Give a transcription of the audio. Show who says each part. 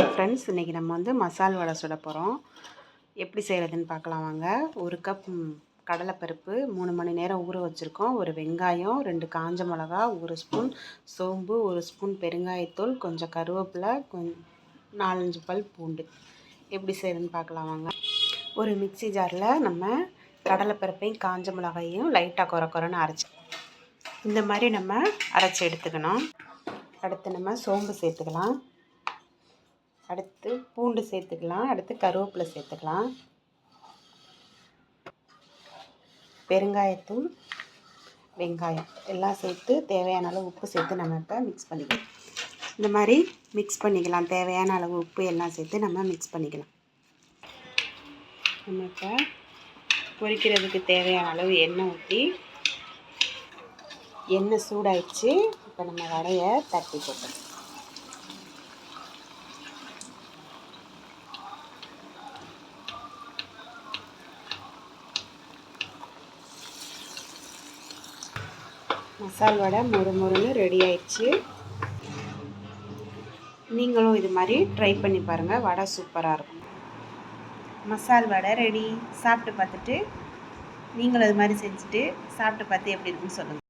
Speaker 1: Friends இன்றைக்கி நம்ம வந்து மசால் வடை சுட போகிறோம் எப்படி செய்கிறதுன்னு பார்க்கலாம் வாங்க. ஒரு கப் கடலைப்பருப்பு மூணு மணி நேரம் ஊற வச்சுருக்கோம். ஒரு வெங்காயம் ரெண்டு காஞ்ச மிளகா ஒரு ஸ்பூன் சோம்பு ஒரு ஸ்பூன் பெருங்காயத்தூள் கொஞ்சம் கருவேப்பிலை கொஞ்சம் நாலஞ்சு பல் பூண்டு. எப்படி செய்கிறதுன்னு பார்க்கலாம் வாங்க. ஒரு மிக்ஸி ஜாரில் நம்ம கடலைப்பருப்பையும் காஞ்ச மிளகாயையும் லைட்டாக குறை குறைன்னு அரைச்சி இந்த மாதிரி நம்ம அரைச்சி எடுத்துக்கணும். அடுத்து நம்ம சோம்பு சேர்த்துக்கலாம். அடுத்து பூண்டு சேர்த்துக்கலாம். அடுத்து கருவேப்பிலை சேர்த்துக்கலாம். பெருங்காயத்தூள் வெங்காயம் எல்லாம் சேர்த்து தேவையான அளவு உப்பு சேர்த்து நம்ம இப்போ மிக்ஸ் பண்ணிக்கலாம். இந்த மாதிரி மிக்ஸ் பண்ணிக்கலாம். தேவையான அளவு உப்பு எல்லாம் சேர்த்து நம்ம மிக்ஸ் பண்ணிக்கலாம். நம்ம இப்போ பொரிக்கிறதுக்கு தேவையான அளவு எண்ணெய் ஊற்றி எண்ணெய் சூடாயிடுச்சு. இப்போ நம்ம வடையை தட்டி போட்டோம் மசால் வடை மொறு மொறுன்னு ரெடி ஆயிடுச்சு. நீங்களும் இது மாதிரி ட்ரை பண்ணி பாருங்கள் வடை சூப்பராக இருக்கும். மசால் வடை ரெடி சாப்பிட்டு பார்த்துட்டு நீங்களும் அது மாதிரி செஞ்சுட்டு சாப்பிட்டு பார்த்து எப்படி இருக்குன்னு சொல்லுங்கள்